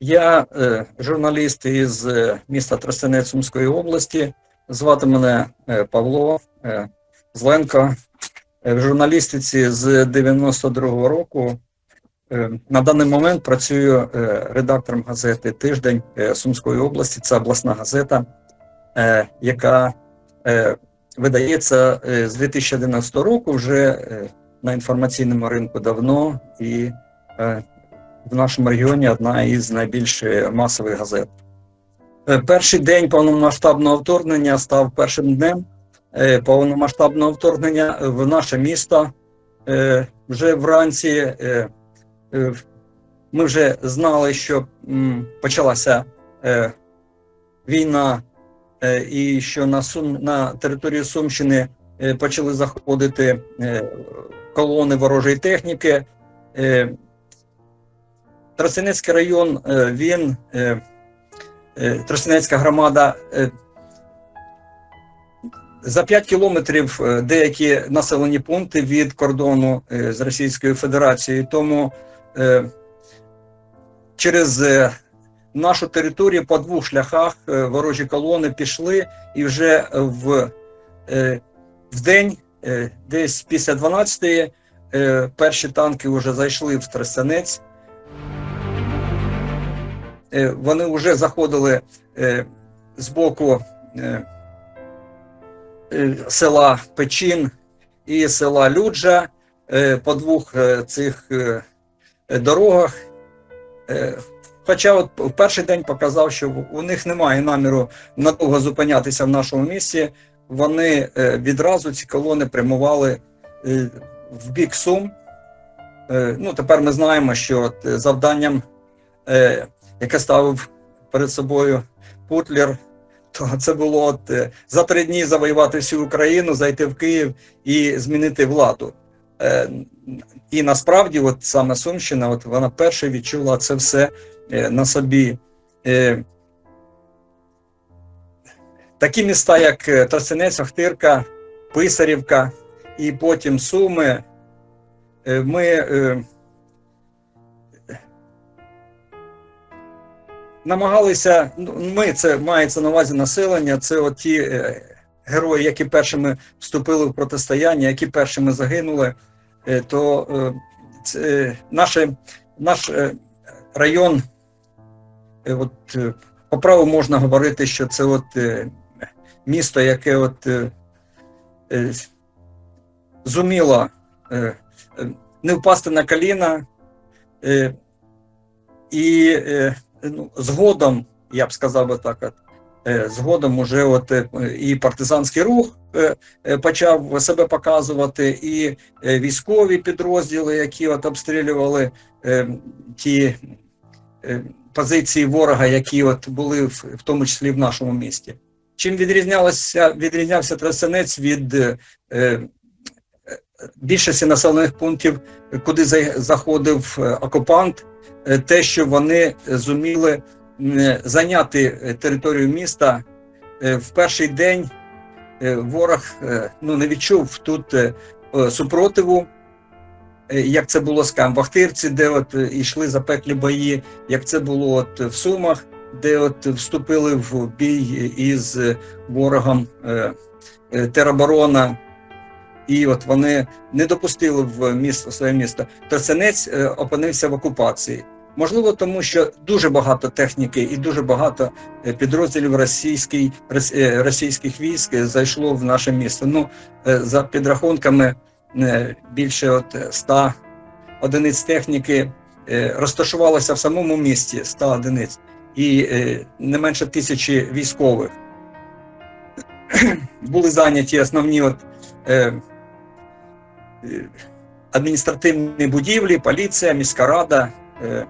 Я е, журналіст із е, міста Тростянець Сумської області. Звати мене е, Павло е, Зленко. Е, в журналістиці з 92-го року. Е, на даний момент працюю редактором газети Тиждень Сумської області. Це обласна газета, е, яка е, видається з 2011 року вже на інформаційному ринку давно і в нашому регіоні одна із найбільш масових газет. Е, Перший день повномасштабного вторгнення став першим днем е, повномасштабного вторгнення в наше місто. Е, Вже вранці ми вже знали, що почалася війна, і що на, Сум, на територію Сумщини почали заходити колони ворожої техніки. Тростянецький район, е, він, е, е, Тростянецька громада, за 5 кілометрів деякі населені пункти від кордону з Російською Федерацією. Тому через нашу територію по двох шляхах ворожі колони пішли і вже в, в день, десь після 12-ї, е, перші танки вже зайшли в Тростянець. Е, вони вже заходили е, з боку е, села Печин і села Люджа по двох цих дорогах. Хоча от в перший день показав, що у них немає наміру надовго зупинятися в нашому місті, вони відразу ці колони прямували в бік Сум. Ну, тепер ми знаємо, що завданням яке ставив перед собою Путлер, то це було от, е, за три дні завоювати всю Україну, зайти в Київ і змінити владу. Е, І насправді, от саме Сумщина, от вона перша відчула це все е, на собі. Такі міста, як Тростянець, Охтирка, Писарівка і потім Суми, ми намагалися, ну, ми це мається на увазі населення, це ті е, герої, які першими вступили в протистояння, які першими загинули, е, то е, це, наше, наш район, от, по праву можна говорити, що це от місто, яке от зуміло не впасти на коліна. І ну, згодом, я б сказав би так, от, е, згодом уже от е, і партизанський рух е, е, почав себе показувати, і е, військові підрозділи, які от обстрілювали е, ті е, позиції ворога, які от були в, в тому числі в нашому місті. Чим відрізнялося, відрізнявся Тростянець від е, е, більшості населених пунктів, куди заходив е, окупант, е, те, що вони зуміли зайняти е, територію міста Е, в перший день. е, Ворог е, ну, не відчув тут е, е, супротиву, е, як це було скажімо, в Ахтирці, де от е, йшли запеклі бої, як це було от в Сумах, де от вступили в бій із е, ворогом е, е, тероборона. І от вони не допустили в місто своє місто. Тростянець е, опинився в окупації. Можливо, тому що дуже багато техніки і дуже багато е, підрозділів російський, е, російських військ зайшло в наше місто. Ну, за підрахунками, більше от 100 одиниць техніки розташувалося в самому місті 100 одиниць, і не менше тисячі військових. Були зайняті основні от, адміністративні будівлі, поліція, міська рада. Е,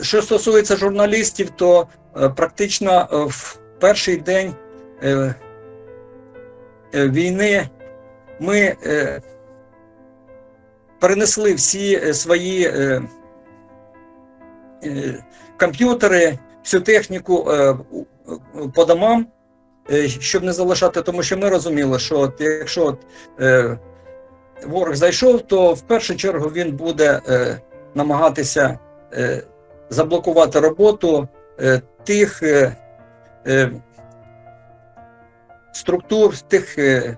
що стосується журналістів, то е, практично е, в перший день війни ми перенесли всі свої комп'ютери, всю техніку по домам, щоб не залишати, тому що ми розуміли, що от, якщо от, е, ворог зайшов, то в першу чергу він буде е, намагатися е, заблокувати роботу е, тих е, е, структур, тих е,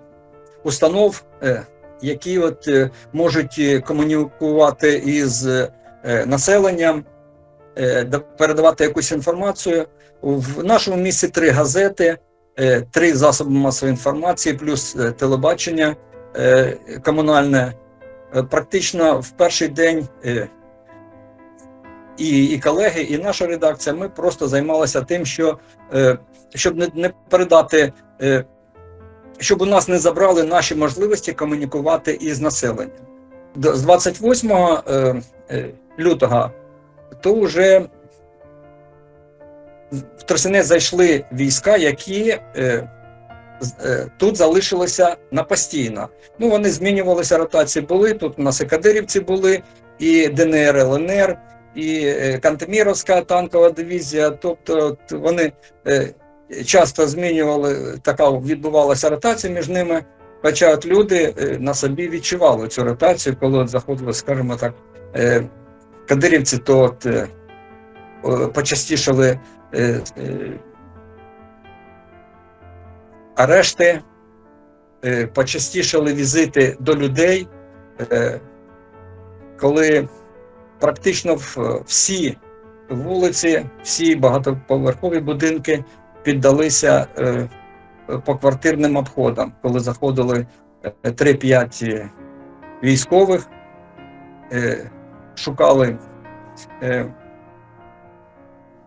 установ, е, які от, е, можуть е, комунікувати із е, населенням, е, передавати якусь інформацію. В нашому місті три газети, е, три засоби масової інформації, плюс е, телебачення е, комунальне. Е, Практично в перший день е, і, і колеги, і наша редакція, ми просто займалися тим, що е, щоб не, не передати, е, щоб у нас не забрали наші можливості комунікувати із населенням. З 28 е, е, лютого то вже в Тростянець зайшли війська, які е, е, тут залишилися на постійно. Ну, вони змінювалися, ротації були. Тут у нас і Кадирівці були, і ДНР, ЛНР, і е, Кантеміровська танкова дивізія. Тобто вони е, часто змінювали, така відбувалася ротація між ними. Хоча от люди е, на собі відчували цю ротацію, коли от заходили, скажімо так, е, кадирівці, то от, почастішали арешти, е, почастішали візити до людей, е, коли практично всі вулиці, всі багатоповерхові будинки піддалися е, поквартирним обходам, коли заходили е, 3-5 військових, е, шукали е,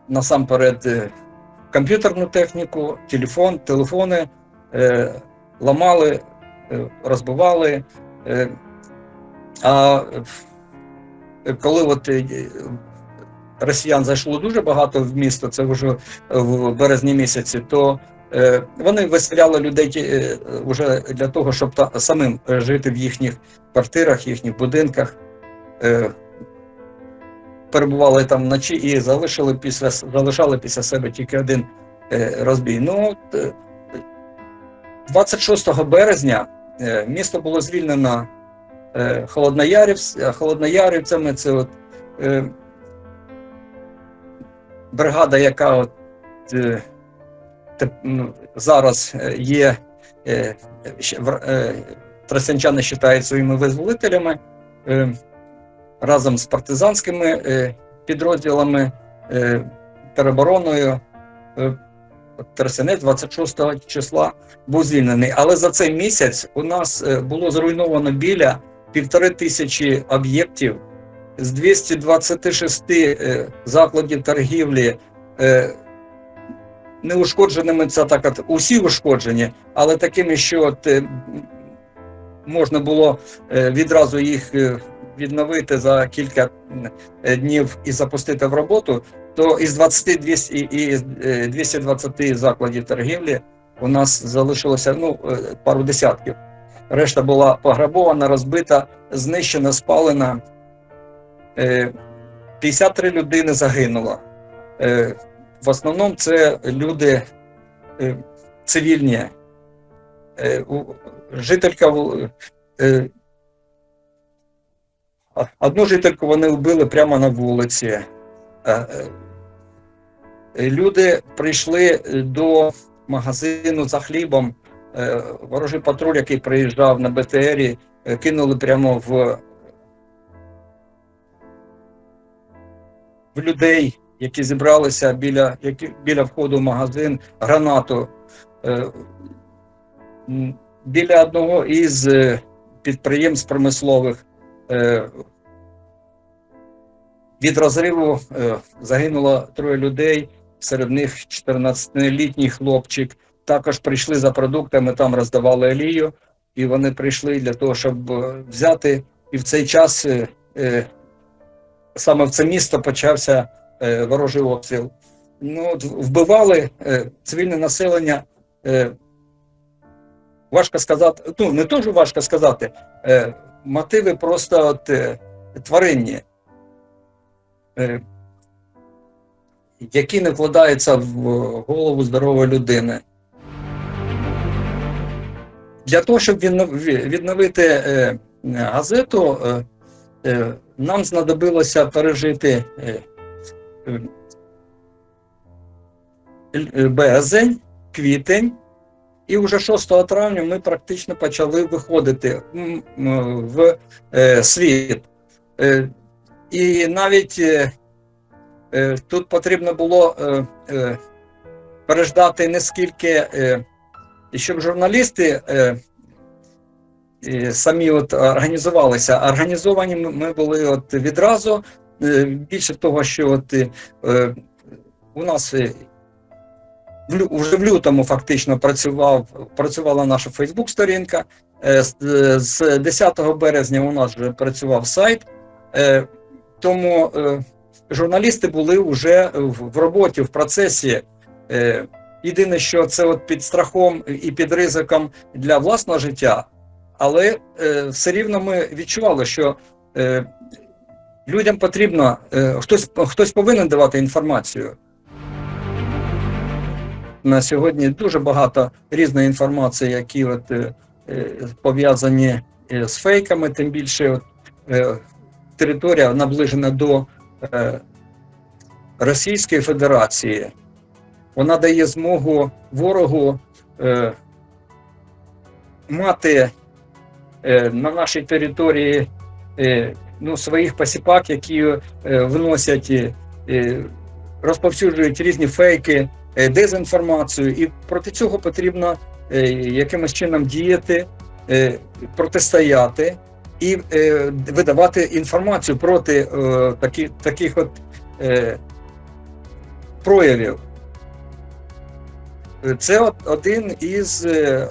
насамперед е, комп'ютерну техніку, телефон, телефони, е, ламали, е, розбивали. А коли от росіян зайшло дуже багато в місто, це вже в березні місяці, то вони виселяли людей вже для того, щоб та, самим жити в їхніх квартирах, їхніх будинках. Е, перебували там вночі і залишили після, залишали після себе тільки один е, розбій. Ну, е, 26 березня е, місто було звільнено е, Холодноярівць- Холодноярівцями. Це от, е, бригада, яка от, е, ну, зараз е, є, е, е, тростянчани вважають своїми визволителями. Е, разом з партизанськими е, підрозділами, е, теробороною. Е, 26 числа був звільнений. Але за цей місяць у нас е, було зруйновано біля півтори тисячі об'єктів з 226 е, закладів торгівлі. е, Неушкодженими це так, от, усі ушкоджені, але такими, що от, е, можна було е, відразу їх е, відновити за кілька е, днів і запустити в роботу, то із 20 200, і і, е, 220 закладів торгівлі у нас залишилося ну, е, пару десятків. Решта була пограбована, розбита, знищена, спалена. Е, 53 людини загинуло. В основному це люди цивільні. Жителька Одну жительку вони вбили прямо на вулиці. Е, е, Люди прийшли до магазину за хлібом. Е, Ворожий патруль, який приїжджав на БТРі, е, кинули прямо в, в людей, які зібралися біля, які, біля входу в магазин, гранату. Е, Біля одного із е, підприємств промислових е, від розриву е, загинуло троє людей, серед них 14-літній хлопчик. Також прийшли за продуктами, там роздавали олію, і вони прийшли для того, щоб е, взяти. І в цей час е, е, саме в це місто почався е, ворожий обстріл. Ну, от вбивали е, цивільне населення. Е, важко сказати, ну не дуже важко сказати. Мотиви просто от, е, тваринні. Е, які не вкладаються в голову здорової людини. Для того, щоб віднов- відновити е, газету, нам знадобилося пережити березень, квітень, і вже 6 травня ми практично почали виходити в е, світ. Е, І навіть е, тут потрібно було переждати не скільки, щоб журналісти самі от організувалися. Організовані ми- були от відразу. Більше того, що от у нас вже в лютому фактично працював, працювала наша Фейсбук-сторінка. Е, з- е, 10 березня у нас вже працював сайт, Е, тому е, журналісти були вже в роботі, в процесі. Е, Єдине, що це от під страхом і під ризиком для власного життя, але е, все рівно ми відчували, що е, людям потрібно, е, хтось, хтось повинен давати інформацію. На сьогодні дуже багато різної інформації, які от, е, е, пов'язані е, з фейками, тим більше от, територія наближена до Російської Федерації. Вона дає змогу ворогу е, мати е, на нашій території е, ну, своїх посіпак, які е, вносять, е, розповсюджують різні фейки, дезінформацію, і проти цього потрібно е, якимось чином діяти, е, протистояти і е, видавати інформацію проти е, такі, таких от е, проявів. Е, Це от один із е,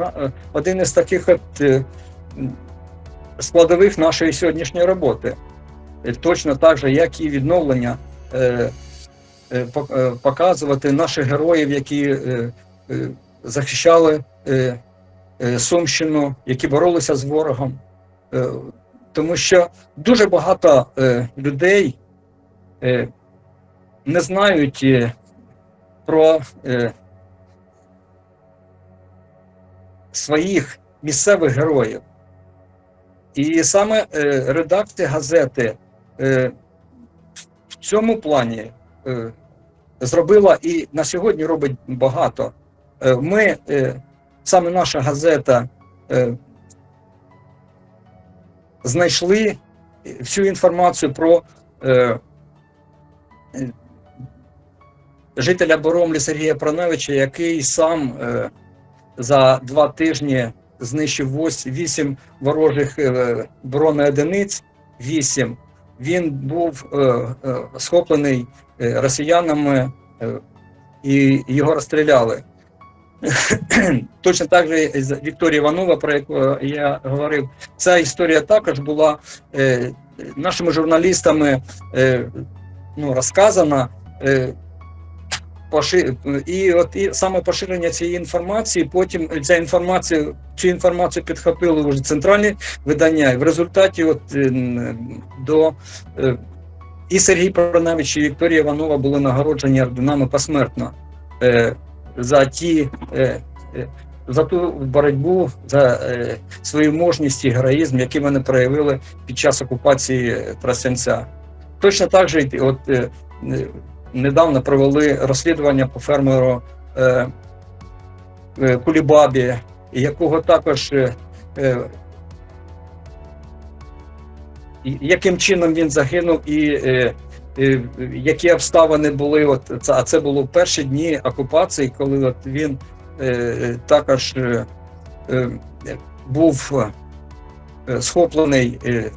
е, один із таких от е, складових нашої сьогоднішньої роботи. Е, Точно так же, як і відновлення, е, е, е, показувати наших героїв, які е, е, захищали е, е, Сумщину, які боролися з ворогом. Е, Тому що дуже багато е, людей е, не знають е, про е, своїх місцевих героїв. І саме е, редакція газети е, в цьому плані е, зробила і на сьогодні робить багато. Е, ми, е, саме наша газета, е, знайшли всю інформацію про жителя Боромлі Сергія Проневича, який сам за два тижні знищив вісім ворожих бронеодиниць. Вісім. Він був схоплений росіянами е, і його розстріляли. Точно так же з Вікторія Іванова, про яку я говорив, ця історія також була е, нашими журналістами е, ну, розказана. Е. І от і саме поширення цієї інформації, потім ця інформація, цю інформацію підхопили вже центральні видання. І в результаті, от е, до е, і Сергій Пронавич, і Вікторія Іванова були нагороджені орденами посмертно е, за ті. Е, е, за ту боротьбу, за е, свою мужність і героїзм, який вони проявили під час окупації Трасянця. Точно так же, от е, е, недавно провели розслідування по фермеру е, е, Кулібабі, якого також е, е, яким чином він загинув, і е, е, які обставини були. От це, а це було перші дні окупації, коли от він е, також е, е, був е, схоплений е,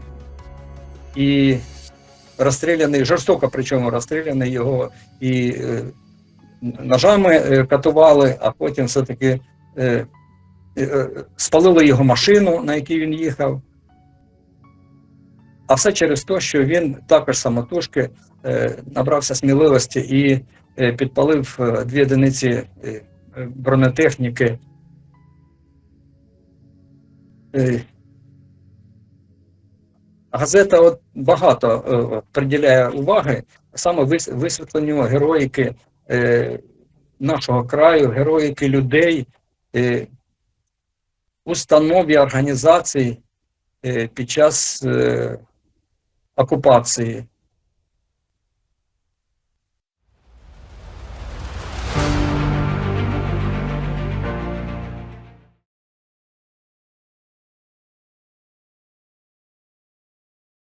і розстріляний, жорстоко причому розстріляний його і е, ножами е, катували, а потім все-таки е, е, спалили його машину, на якій він їхав. А все через те, що він також самотужки е, набрався сміливості і е, підпалив е, дві одиниці бронетехніки. Газета от багато приділяє уваги саме вис- висвітленню героїки нашого краю, героїки людей, установ організацій під час окупації.